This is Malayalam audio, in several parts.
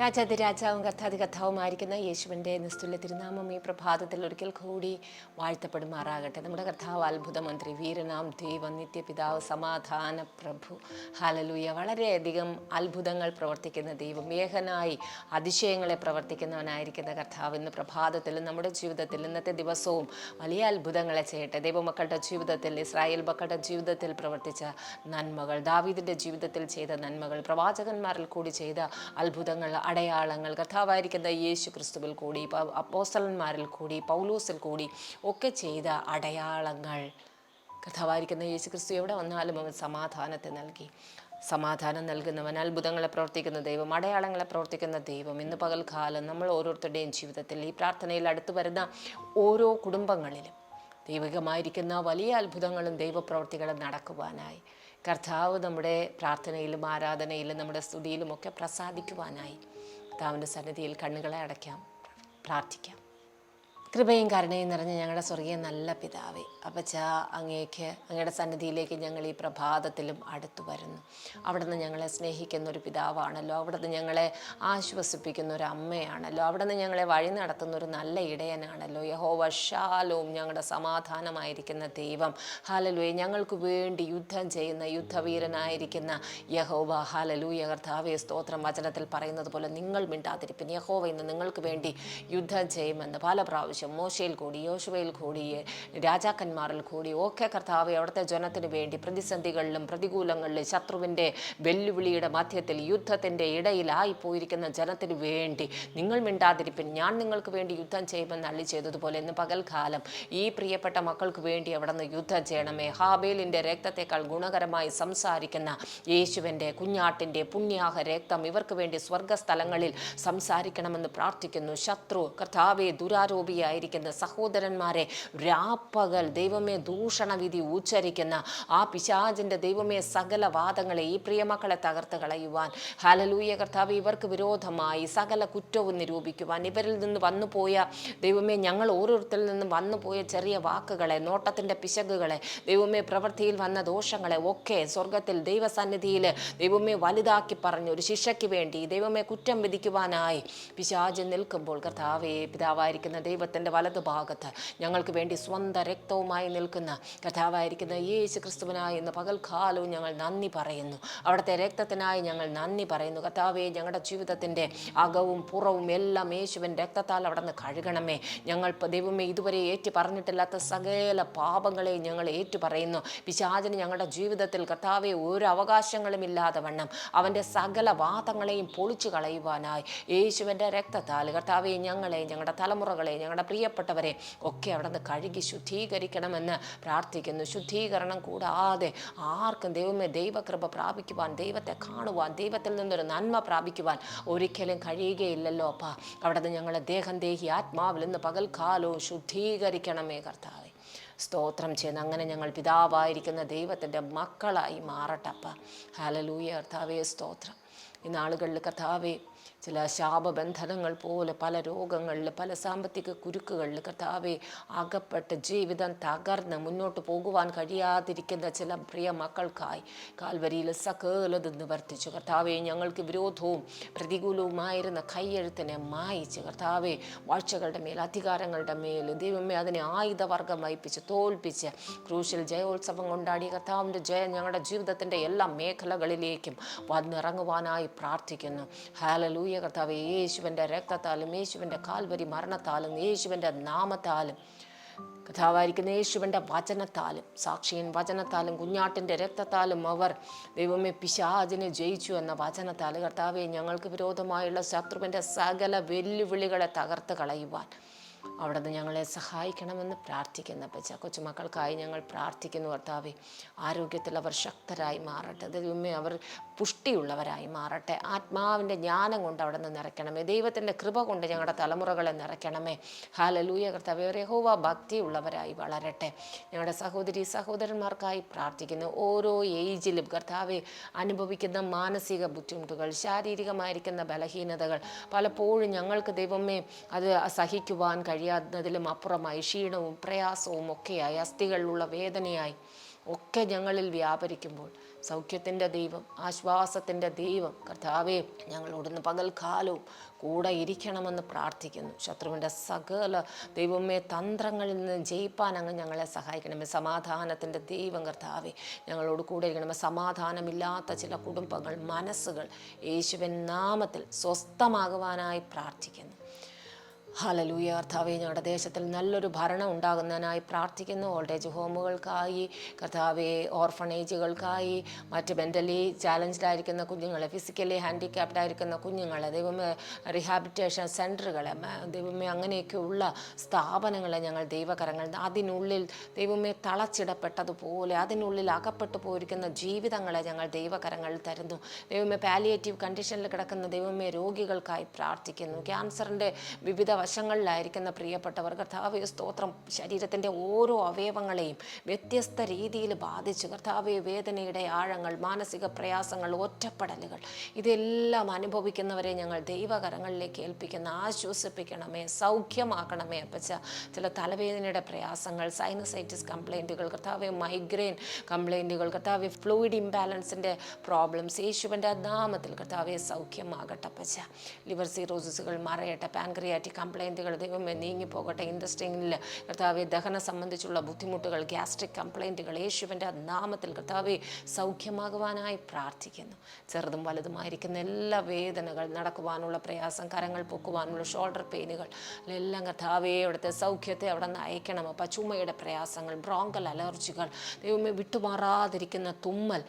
രാജാതിരാജാവും കഥാതി കഥാവുമായിരിക്കുന്ന യേശുവിന്റെ നിസ്തുല്യ തിരുനാമം ഈ പ്രഭാതത്തിൽ ഒരിക്കൽ കൂടി വാഴ്ത്തപ്പെടുമാറാകട്ടെ. നമ്മുടെ കർത്താവ് അത്ഭുതമന്ത്രി വീരനാം ദൈവം നിത്യപിതാവ് സമാധാന പ്രഭു ഹാലലൂയ വളരെയധികം അത്ഭുതങ്ങൾ പ്രവർത്തിക്കുന്ന ദൈവം ഏകനായി അതിശയങ്ങളെ പ്രവർത്തിക്കുന്നവനായിരിക്കുന്ന കർത്താവ് ഇന്ന് പ്രഭാതത്തിലും നമ്മുടെ ജീവിതത്തിൽ ഇന്നത്തെ ദിവസവും വലിയ അത്ഭുതങ്ങളെ ചെയ്യട്ടെ. ദൈവമക്കളുടെ ജീവിതത്തിൽ ഇസ്രായേൽ മക്കളുടെ ജീവിതത്തിൽ പ്രവർത്തിച്ച നന്മകൾ ദാവീദിന്റെ ജീവിതത്തിൽ ചെയ്ത നന്മകൾ പ്രവാചകന്മാരിൽ കൂടി ചെയ്ത അത്ഭുതങ്ങൾ അടയാളങ്ങൾ. കഥാവായിരിക്കുന്ന യേശു ക്രിസ്തുവിൽ കൂടി അപ്പോസ്റ്റലന്മാരിൽ കൂടി പൗലൂസിൽ കൂടി ഒക്കെ ചെയ്ത അടയാളങ്ങൾ. കഥാവായിരിക്കുന്ന യേശു ക്രിസ്തു എവിടെ വന്നാലും അവൻ സമാധാനത്തെ നൽകി. സമാധാനം നൽകുന്നവൻ അത്ഭുതങ്ങളെ പ്രവർത്തിക്കുന്ന ദൈവം അടയാളങ്ങളെ പ്രവർത്തിക്കുന്ന ദൈവം. ഇന്ന് പകൽക്കാലം നമ്മൾ ഓരോരുത്തരുടെയും ജീവിതത്തിൽ ഈ പ്രാർത്ഥനയിൽ അടുത്തു വരുന്ന ഓരോ കുടുംബങ്ങളിലും ദൈവികമായിരിക്കുന്ന വലിയ അത്ഭുതങ്ങളും ദൈവപ്രവർത്തികളും നടക്കുവാനായി. കർത്താവ് നമ്മുടെ പ്രാർത്ഥനയിലും ആരാധനയിലും നമ്മുടെ സ്തുതിയിലുമൊക്കെ പ്രസാദിക്കുവാനായി. കർത്താവിന്റെ സന്നിധിയിൽ കണ്ണുകളെ അടയ്ക്കാം പ്രാർത്ഥിക്കാം. കൃപയും കരുണയും നിറഞ്ഞ ഞങ്ങളുടെ സ്വർഗീയ നല്ല പിതാവേ അപ്പച്ച അങ്ങേക്ക് അങ്ങയുടെ സന്നിധിയിലേക്ക് ഞങ്ങൾ ഈ പ്രഭാതത്തിലും അടുത്തു വരുന്നു. അവിടുന്ന് ഞങ്ങളെ സ്നേഹിക്കുന്ന ഒരു പിതാവാണല്ലോ. അവിടുന്ന് ഞങ്ങളെ ആശ്വസിപ്പിക്കുന്ന ഒരു അമ്മയാണല്ലോ. അവിടുന്ന് ഞങ്ങളെ വഴി നടത്തുന്ന ഒരു നല്ല ഇടയനാണല്ലോ. യഹോ ഷാലവും ഞങ്ങളുടെ സമാധാനമായിരിക്കുന്ന ദൈവം. ഹാലലൂയ ഞങ്ങൾക്ക് വേണ്ടി യുദ്ധം ചെയ്യുന്ന യുദ്ധവീരനായിരിക്കുന്ന യഹോവ. ഹാലലൂയ കർത്താവേ സ്തോത്രം. വചനത്തിൽ പറയുന്നത് പോലെ നിങ്ങൾ മിണ്ടാതിരിപ്പിന് യഹോവ ഇന്ന് നിങ്ങൾക്ക് വേണ്ടി യുദ്ധം ചെയ്യുമെന്ന് പല പ്രാവശ്യം മോശയിൽ കൂടി യോശുവയിൽ കൂടി രാജാക്കന്മാരിൽ കൂടി ഒക്കെ കർത്താവ് അവിടുത്തെ ജനത്തിന് വേണ്ടി പ്രതിസന്ധികളിലും പ്രതികൂലങ്ങളിലും ശത്രുവിന്റെ വെല്ലുവിളിയുടെ മധ്യത്തിൽ യുദ്ധത്തിന്റെ ഇടയിലായി പോയിരിക്കുന്ന ജനത്തിന് വേണ്ടി നിങ്ങൾ മിണ്ടാതിരിപ്പിൻ. ഞാൻ നിങ്ങൾക്ക് വേണ്ടി യുദ്ധം ചെയ്യുമെന്ന് അള്ളി ചെയ്തതുപോലെ ഇന്ന് പകൽക്കാലം ഈ പ്രിയപ്പെട്ട മക്കൾക്ക് വേണ്ടി അവിടെ നിന്ന് യുദ്ധം ചെയ്യണമേ. ഹാബേലിന്റെ രക്തത്തെക്കാൾ ഗുണകരമായി സംസാരിക്കുന്ന യേശുവിന്റെ കുഞ്ഞാട്ടിന്റെ പുണ്യാഹ രക്തം ഇവർക്ക് വേണ്ടി സ്വർഗസ്ഥലങ്ങളിൽ സംസാരിക്കണമെന്ന് പ്രാർത്ഥിക്കുന്നു. ശത്രു കർത്താവെ ദുരാരോപിയായിരിക്കുന്ന സഹോദരന്മാരെ രാപ്പകൽ ദൈവമേ ദൂഷണവിധി ഉച്ചരിക്കുന്ന ആ പിശാചിന്റെ ദൈവമേ സകല വാദങ്ങളെ ഈ പ്രിയമക്കളെ തകർത്ത് കളയുവാൻ. ഹലലൂയ കർത്താവ് ഇവർക്ക് വിരോധമായി സകല കുറ്റവും നിരൂപിക്കുവാൻ. ഇവരിൽ നിന്ന് വന്നുപോയ ദൈവമേ ഞങ്ങൾ ഓരോരുത്തരിൽ നിന്നും വന്നുപോയ ചെറിയ വാക്കുകളെ നോട്ടത്തിന്റെ പിശകുകളെ ദൈവമേ പ്രവൃത്തിയിൽ വന്ന ദോഷങ്ങളെ ഒക്കെ സ്വർഗത്തിൽ ദൈവസന്നിധിയിൽ ദൈവമേ വലുതാക്കി പറഞ്ഞു ഒരു ശിക്ഷയ്ക്ക് വേണ്ടി ദൈവമേ കുറ്റം വിധിക്കുവാനായി പിശാജ് നിൽക്കുമ്പോൾ കർത്താവേ പിതാവായിരിക്കുന്ന ദൈവത്തിന്റെ വലതുഭാഗത്ത് ഞങ്ങൾക്ക് വേണ്ടി സ്വന്തം രക്തവുമായി നിൽക്കുന്ന കർത്താവായിരിക്കുന്ന യേശു ക്രിസ്തുവിനായി ഇന്ന് പകൽക്കാലവും ഞങ്ങൾ നന്ദി പറയുന്നു. അവിടുത്തെ രക്തത്തിനായി ഞങ്ങൾ നന്ദി പറയുന്നു. കർത്താവേ ഞങ്ങളുടെ ജീവിതത്തിന്റെ അകവും പുറവും എല്ലാം യേശുവിൻ രക്തത്താൽ അവിടെ നിന്ന് കഴുകണമേ. ഞങ്ങൾ ദൈവമേ ഇതുവരെ ഏറ്റു പറഞ്ഞിട്ടില്ലാത്ത സകല പാപങ്ങളെ ഞങ്ങൾ ഏറ്റു പറയുന്നു. പിശാചിന് ഞങ്ങളുടെ ജീവിതത്തിൽ കർത്താവെ ഒരു അവകാശങ്ങളും ഇല്ലാതെ വണ്ണം അവന്റെ സകല വാദങ്ങളെയും പൊളിച്ചു കളയുവാനായി യേശുവിന്റെ രക്തത്താൽ കർത്താവെ ഞങ്ങളെ ഞങ്ങളുടെ തലമുറകളെ ഞങ്ങളുടെ പ്രിയപ്പെട്ടവരെ ഒക്കെ അവിടെ നിന്ന് കഴുകി ശുദ്ധീകരിക്കണമെന്ന് പ്രാർത്ഥിക്കുന്നു. ശുദ്ധീകരണം കൂടാതെ ആർക്കും ദൈവമേ ദൈവകൃപ പ്രാപിക്കുവാൻ ദൈവത്തെ കാണുവാൻ ദൈവത്തിൽ നിന്നൊരു നന്മ പ്രാപിക്കുവാൻ ഒരിക്കലും കഴിയുകയില്ലല്ലോ അപ്പ. അവിടെ നിന്ന് ഞങ്ങളെ ദേഹം ദേഹി ആത്മാവിൽ നിന്ന് പകൽക്കാലവും ശുദ്ധീകരിക്കണമേ കർത്താവെ. സ്തോത്രം ചെയ്യുന്ന. അങ്ങനെ ഞങ്ങൾ പിതാവായിരിക്കുന്ന ദൈവത്തിന്റെ മക്കളായി മാറട്ടപ്പ ഹലലൂയ കർത്താവേ സ്തോത്രം. ഈ നാളുകളിൽ കർത്താവേ ചില ശാപബന്ധനങ്ങൾ പോലെ പല രോഗങ്ങളിൽ പല സാമ്പത്തിക കുരുക്കുകളിൽ കർത്താവെ അകപ്പെട്ട് ജീവിതം തകർന്ന് മുന്നോട്ട് പോകുവാൻ കഴിയാതിരിക്കുന്ന ചില പ്രിയ മക്കൾക്കായി കാൽവരിയിൽ സകലത് നിവർത്തിച്ചു കർത്താവെ ഞങ്ങൾക്ക് വിരോധവും പ്രതികൂലവുമായിരുന്ന കൈയെഴുത്തിനെ മായിച്ച് കർത്താവെ വാഴ്ചകളുടെ മേൽ അധികാരങ്ങളുടെ മേൽ ദൈവമേ അതിനെ ആയുധവർഗം വഹിപ്പിച്ച് തോൽപ്പിച്ച് ക്രൂശിൽ ജയോത്സവം കൊണ്ടാടിയ കർത്താവിന്റെ ജയം ഞങ്ങളുടെ ജീവിതത്തിന്റെ എല്ലാ മേഖലകളിലേക്കും വന്നിറങ്ങുവാനായി പ്രാർത്ഥിക്കുന്നു. ഹാലലൂയ കർത്താവ് യേശുവിന്റെ രക്തത്താലും യേശുവിന്റെ കാൽവരി മരണത്താലും യേശുവിന്റെ നാമത്താലും. കഥാവായിരിക്കുന്ന യേശുവിന്റെ വചനത്താലും സാക്ഷിയൻ വചനത്താലും കുഞ്ഞാട്ടിന്റെ രക്തത്താലും അവർ ദൈവമേ പിശാജിനെ ജയിച്ചു എന്ന വചനത്താൽ കർത്താവെ ഞങ്ങൾക്ക് വിരോധമായുള്ള ശത്രുവിന്റെ സകല വെല്ലുവിളികളെ തകർത്ത് കളയുവാൻ. അവിടുന്ന് ഞങ്ങളെ സഹായിക്കണമെന്ന് പ്രാർത്ഥിക്കുന്ന പച്ച കൊച്ചുമക്കൾക്കായി ഞങ്ങൾ പ്രാർത്ഥിക്കുന്നു കർത്താവെ. ആരോഗ്യത്തിൽ അവർ ശക്തരായി മാറട്ടെ. ദൈവമേ അവർ പുഷ്ടിയുള്ളവരായി മാറട്ടെ. ആത്മാവിന്റെ ജ്ഞാനം കൊണ്ട് അവിടെ നിന്ന് നിറയ്ക്കണമേ. ദൈവത്തിന്റെ കൃപ കൊണ്ട് ഞങ്ങളുടെ തലമുറകളെ നിറയ്ക്കണമേ. ഹാലലൂയ കർത്താവെ. യഹോവ ഭക്തിയുള്ളവരായി വളരട്ടെ. ഞങ്ങളുടെ സഹോദരി സഹോദരന്മാർക്കായി പ്രാർത്ഥിക്കുന്നു. ഓരോ ഏജിലും കർത്താവെ അനുഭവിക്കുന്ന മാനസിക ബുദ്ധിമുട്ടുകൾ ശാരീരികമായിരിക്കുന്ന ബലഹീനതകൾ പലപ്പോഴും ഞങ്ങൾക്ക് ദൈവമേ അത് സഹിക്കുവാൻ കഴിയാത്തതിലും അപ്പുറമായി ക്ഷീണവും പ്രയാസവും ഒക്കെയായി അസ്ഥികളിലുള്ള വേദനയായി ഒക്കെ ഞങ്ങളിൽ വ്യാപരിക്കുമ്പോൾ സൗഖ്യത്തിന്റെ ദൈവം ആശ്വാസത്തിന്റെ ദൈവം കർത്താവെ ഞങ്ങളോടുന്ന് പകൽക്കാലവും കൂടെ ഇരിക്കണമെന്ന് പ്രാർത്ഥിക്കുന്നു. ശത്രുവിന്റെ സകല ദൈവമേ തന്ത്രങ്ങളിൽ നിന്ന് ജയിപ്പാൻ അങ്ങ് ഞങ്ങളെ സഹായിക്കണമേ. സമാധാനത്തിന്റെ ദൈവം കർത്താവെ ഞങ്ങളോട് കൂടെ ഇരിക്കണമേ. സമാധാനമില്ലാത്ത ചില കുടുംബങ്ങൾ മനസ്സുകൾ യേശുവിൻ നാമത്തിൽ സ്വസ്ഥമാകുവാനായി പ്രാർത്ഥിക്കുന്നു. ഹലലൂയ കർത്താവെ ഞങ്ങളുടെ ദേശത്തിൽ നല്ലൊരു ഭരണം ഉണ്ടാകുന്നതിനായി പ്രാർത്ഥിക്കുന്നു. ഓൾഡേജ് ഹോമുകൾക്കായി കർത്താവെ ഓർഫണേജുകൾക്കായി മറ്റ് മെന്റലി ചാലഞ്ച്ഡ് ആയിരിക്കുന്ന കുഞ്ഞുങ്ങളെ ഫിസിക്കലി ഹാൻഡിക്യാപ്ഡ് ആയിരിക്കുന്ന കുഞ്ഞുങ്ങളെ ദൈവമേ റീഹാബിറ്റേഷൻ സെന്ററുകൾ ദൈവമേ അങ്ങനെയൊക്കെയുള്ള സ്ഥാപനങ്ങളെ ഞങ്ങൾ ദൈവകരങ്ങൾ അതിനുള്ളിൽ ദൈവമേ തളച്ചിടപ്പെട്ടതുപോലെ അതിനുള്ളിൽ അകപ്പെട്ടു പോയിരിക്കുന്ന ജീവിതങ്ങളെ ഞങ്ങൾ ദൈവകരങ്ങളിൽ തരുന്നു. ദൈവമേ പാലിയേറ്റീവ് കണ്ടീഷനിൽ കിടക്കുന്ന ദൈവമേ രോഗികൾക്കായി പ്രാർത്ഥിക്കുന്നു. ക്യാൻസറിന്റെ വിവിധ വശങ്ങളിലായിരിക്കുന്ന പ്രിയപ്പെട്ടവർ കർത്താവെ സ്തോത്രം. ശരീരത്തിന്റെ ഓരോ അവയവങ്ങളെയും വ്യത്യസ്ത രീതിയിൽ ബാധിച്ചു. കർത്താവെ വേദനയുടെ ആഴങ്ങൾ മാനസിക പ്രയാസങ്ങൾ ഒറ്റപ്പെടലുകൾ ഇതെല്ലാം അനുഭവിക്കുന്നവരെ ഞങ്ങൾ ദൈവകരങ്ങളിലേക്ക് ഏൽപ്പിക്കുന്ന ആശ്വസിപ്പിക്കണമേ സൗഖ്യമാക്കണമേ അപ്പച്ച. ചില തലവേദനയുടെ പ്രയാസങ്ങൾ സൈനസൈറ്റിസ് കംപ്ലൈന്റുകൾ കർത്താവെ മൈഗ്രെയിൻ കംപ്ലൈന്റുകൾ കർത്താവെ ഫ്ലൂയിഡ് ഇംബാലൻസിന്റെ പ്രോബ്ലംസ് യേശുവിന്റെ നാമത്തിൽ കർത്താവെ സൗഖ്യമാകട്ടെ അപ്പച്ച. ലിവർ സീറോസിസുകൾ മറയട്ടെ പാൻക്രിയാറ്റിക് കംപ്ലൈന്റുകൾ ദൈവമേ നീങ്ങി നീങ്ങിപ്പോകട്ടെ ഇൻഡസ്ട്രിയിൽ കർത്താവെ ദഹനം സംബന്ധിച്ചുള്ള ബുദ്ധിമുട്ടുകൾ ഗ്യാസ്ട്രിക് കംപ്ലൈന്റുകൾ യേശുവിന്റെ നാമത്തിൽ കർത്താവെ സൗഖ്യമാകുവാനായി പ്രാർത്ഥിക്കുന്നു. ചെറുതും വലുതുമായിരിക്കുന്ന എല്ലാ വേദനകൾ നടക്കുവാനുള്ള പ്രയാസം കരങ്ങൾ പൊക്കുവാനുള്ള ഷോൾഡർ പെയിനുകൾ എല്ലാം കർത്താവെ അവിടുത്തെ സൗഖ്യത്തെ അവിടെ നിന്ന് അയക്കണം. അപ്പം ചുമയുടെ പ്രയാസങ്ങൾ ബ്രോങ്കൽ അലർജികൾ ദൈവമേ വിട്ടുമാറാതിരിക്കുന്ന തുമ്മൽ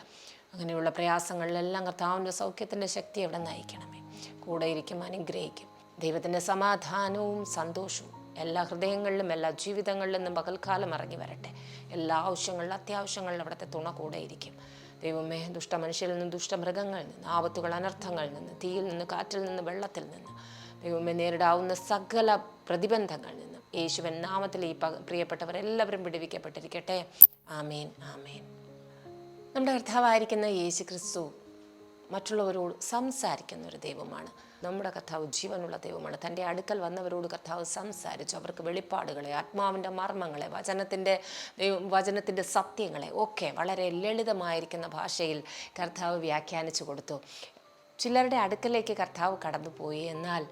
അങ്ങനെയുള്ള പ്രയാസങ്ങളിലെല്ലാം കർത്താവിന്റെ സൗഖ്യത്തിന്റെ ശക്തി അവിടെ നയിക്കണമേ കൂടെ ഇരിക്കും അനുഗ്രഹിക്കും. ദൈവത്തിന്റെ സമാധാനവും സന്തോഷവും എല്ലാ ഹൃദയങ്ങളിലും എല്ലാ ജീവിതങ്ങളിലും നിന്നും പകൽക്കാലം ഇറങ്ങി വരട്ടെ. എല്ലാ ആവശ്യങ്ങളിലും അത്യാവശ്യങ്ങളിലും അവിടുത്തെ തുണ കൂടെ ഇരിക്കും ദൈവമേ ദുഷ്ട മനുഷ്യരിൽ നിന്ന് ദുഷ്ടമൃഗങ്ങളിൽ നിന്ന് ആപത്തുകൾ അനർത്ഥങ്ങളിൽ നിന്ന് തീയിൽ നിന്ന് കാറ്റിൽ നിന്ന് വെള്ളത്തിൽ നിന്ന് ദൈവമേ നേരിടാവുന്ന സകല പ്രതിബന്ധങ്ങളിൽ നിന്ന് യേശുവൻ നാമത്തിൽ ഈ പ്രിയപ്പെട്ടവരെല്ലാവരും വിടുവിക്കപ്പെട്ടിരിക്കട്ടെ. ആമേൻ ആമേൻ. നമ്മുടെ കർത്താവായിരിക്കുന്ന യേശു ക്രിസ്തു മറ്റുള്ളവരോട് സംസാരിക്കുന്ന ഒരു ദൈവമാണ്. നമ്മുടെ കർത്താവ് ജീവനുള്ള ദൈവമാണ്. തന്റെ അടുക്കൽ വന്നവരോട് കർത്താവ് സംസാരിച്ചു. അവർക്ക് വെളിപ്പാടുകളെ ആത്മാവിന്റെ മർമ്മങ്ങളെ വചനത്തിന്റെ വചനത്തിന്റെ സത്യങ്ങളെ ഒക്കെ വളരെ ലളിതമായിരിക്കുന്ന ഭാഷയിൽ കർത്താവ് വ്യാഖ്യാനിച്ചു കൊടുത്തു. ചിലരുടെ അടുക്കലേക്ക് കർത്താവ് കടന്നുപോയി. എന്നാൽ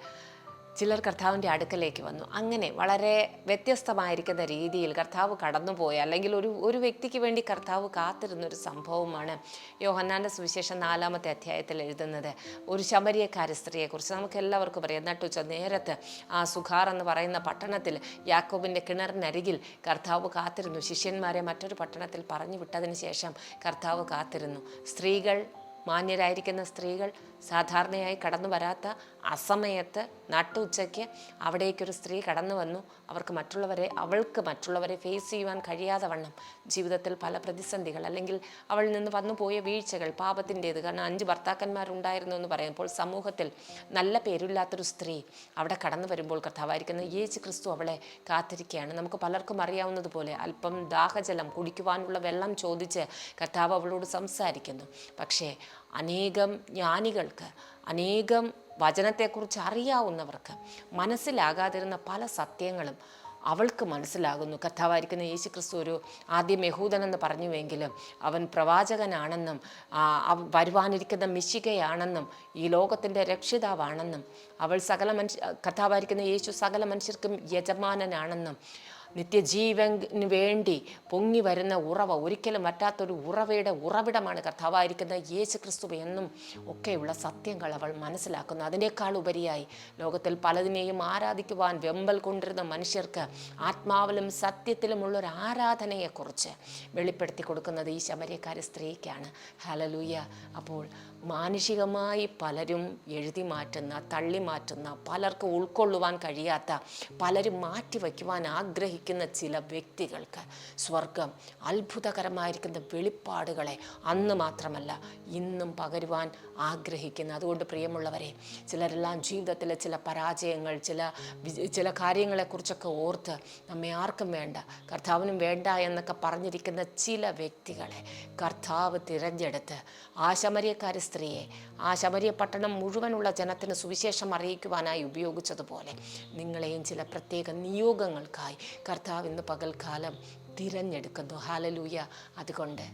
ചിലർ കർത്താവിന്റെ അടുക്കലേക്ക് വന്നു. അങ്ങനെ വളരെ വ്യത്യസ്തമായിരിക്കുന്ന രീതിയിൽ കർത്താവ് കടന്നുപോയ. അല്ലെങ്കിൽ ഒരു ഒരു വ്യക്തിക്ക് വേണ്ടി കർത്താവ് കാത്തിരുന്ന ഒരു സംഭവമാണ് യോഹന്നാന്റെ സുവിശേഷം നാലാമത്തെ അധ്യായത്തിൽ എഴുതുന്നത്. ഒരു ശബരിയക്കാരി സ്ത്രീയെക്കുറിച്ച് നമുക്ക് എല്ലാവർക്കും അറിയാം നട്ടുച്ച നേരത്ത് ആ സുഖാർ എന്ന് പറയുന്ന പട്ടണത്തിൽ യാക്കോബിന്റെ കിണറിനരികിൽ കർത്താവ് കാത്തിരുന്നു. ശിഷ്യന്മാരെ മറ്റൊരു പട്ടണത്തിൽ പറഞ്ഞു വിട്ടതിന് ശേഷം കർത്താവ് കാത്തിരുന്നു. സ്ത്രീകൾ മാന്യരായിരിക്കുന്ന സ്ത്രീകൾ സാധാരണയായി കടന്നു വരാത്ത അസമയത്ത് നട്ടുച്ചയ്ക്ക് അവിടേക്കൊരു സ്ത്രീ കടന്നു വന്നു. അവർക്ക് മറ്റുള്ളവരെ അവൾക്ക് മറ്റുള്ളവരെ ഫേസ് ചെയ്യുവാൻ കഴിയാതെ വണ്ണം. ജീവിതത്തിൽ പല പ്രതിസന്ധികൾ അല്ലെങ്കിൽ അവളിൽ നിന്ന് വന്നു പോയ വീഴ്ചകൾ പാപത്തിന്റേത്. കാരണം അഞ്ച് ഭർത്താക്കന്മാരുണ്ടായിരുന്നു എന്ന് പറയുമ്പോൾ സമൂഹത്തിൽ നല്ല പേരില്ലാത്തൊരു സ്ത്രീ അവിടെ കടന്നു വരുമ്പോൾ കർത്താവായിരിക്കുന്ന യേശു ക്രിസ്തു അവളെ കാത്തിരിക്കുകയാണ്. നമുക്ക് പലർക്കും അറിയാവുന്നതുപോലെ അല്പം ദാഹജലം കുടിക്കുവാനുള്ള വെള്ളം ചോദിച്ച് കർത്താവ് അവളോട് സംസാരിക്കുന്നു. പക്ഷേ അനേകം ജ്ഞാനികൾക്ക് അനേകം വചനത്തെക്കുറിച്ച് അറിയാവുന്നവർക്ക് മനസ്സിലാകാതിരുന്ന പല സത്യങ്ങളും അവൾക്ക് മനസ്സിലാകുന്നു. കഥാവായിരിക്കുന്ന യേശു ക്രിസ്തു ഒരു ആദ്യം യഹൂദനെന്ന് പറഞ്ഞുവെങ്കിലും അവൻ പ്രവാചകനാണെന്നും വരുവാനിരിക്കുന്ന മിശികയാണെന്നും ഈ ലോകത്തിന്റെ രക്ഷിതാവാണെന്നും അവൾ സകല മനുഷ്യ കഥാവായിരിക്കുന്ന യേശു സകല മനുഷ്യർക്കും യജമാനനാണെന്നും നിത്യജീവന് വേണ്ടി പൊങ്ങി വരുന്ന ഉറവ ഒരിക്കലും പറ്റാത്തൊരു ഉറവയുടെ ഉറവിടമാണ് കർത്താവായിരിക്കുന്ന യേശു ക്രിസ്തു എന്നും ഒക്കെയുള്ള സത്യങ്ങൾ അവൾ മനസ്സിലാക്കുന്നു. അതിനേക്കാൾ ഉപരിയായി ലോകത്തിൽ പലതിനെയും ആരാധിക്കുവാൻ വെമ്പൽ കൊണ്ടിരുന്ന മനുഷ്യർക്ക് ആത്മാവിലും സത്യത്തിലുമുള്ളൊരു ആരാധനയെക്കുറിച്ച് വെളിപ്പെടുത്തി കൊടുക്കുന്നത് ഈ ശമര്യക്കാരി സ്ത്രീക്കാണ്. ഹലലൂയ അപ്പോൾ മാനുഷികമായി പലരും എഴുതി മാറ്റുന്ന തള്ളി മാറ്റുന്ന പലർക്ക് ഉൾക്കൊള്ളുവാൻ കഴിയാത്ത പലരും മാറ്റിവെക്കുവാൻ ആഗ്രഹിക്കുന്ന ചില വ്യക്തികൾക്ക് സ്വർഗം അത്ഭുതകരമായിരിക്കുന്ന വെളിപ്പാടുകളെ അന്ന് മാത്രമല്ല ഇന്നും പകരുവാൻ ആഗ്രഹിക്കുന്നു. അതുകൊണ്ട് പ്രിയമുള്ളവരെ ചിലരെല്ലാം ജീവിതത്തിലെ ചില പരാജയങ്ങൾ ചില ചില കാര്യങ്ങളെക്കുറിച്ചൊക്കെ ഓർത്ത് നമ്മെ ആർക്കും വേണ്ട കർത്താവിനും വേണ്ട എന്നൊക്കെ പറഞ്ഞിരിക്കുന്ന ചില വ്യക്തികളെ കർത്താവ് തിരഞ്ഞെടുത്ത് ആ ശമരിയക്കാരി സ്ത്രീയെ. ആ ശബരിയ പട്ടണം മുഴുവനുള്ള ജനത്തിന് സുവിശേഷം അറിയിക്കുവാനായി ഉപയോഗിച്ചതുപോലെ നിങ്ങളെയും ചില പ്രത്യേക നിയോഗങ്ങൾക്കായി കർത്താവ് ഇന്ന് പകൽക്കാലം തിരഞ്ഞെടുക്കുന്നു. ഹാലലൂയ അതുകൊണ്ട്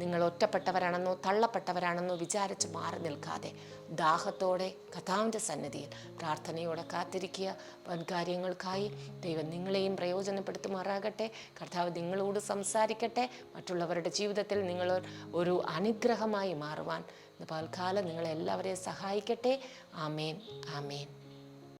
നിങ്ങൾ ഒറ്റപ്പെട്ടവരാണെന്നോ തള്ളപ്പെട്ടവരാണെന്നോ വിചാരിച്ച് മാറി നിൽക്കാതെ ദാഹത്തോടെ കഥാവിന്റെ സന്നിധിയിൽ പ്രാർത്ഥനയോടെ കാത്തിരിക്കുക. വൻകാര്യങ്ങൾക്കായി ദൈവം നിങ്ങളെയും പ്രയോജനപ്പെടുത്തുമാറാകട്ടെ. കർത്താവ് നിങ്ങളോട് സംസാരിക്കട്ടെ. മറ്റുള്ളവരുടെ ജീവിതത്തിൽ നിങ്ങൾ ഒരു അനുഗ്രഹമായി മാറുവാൻ പൽക്കാലം നിങ്ങളെല്ലാവരെയും സഹായിക്കട്ടെ. ആമേൻ. ആമേൻ.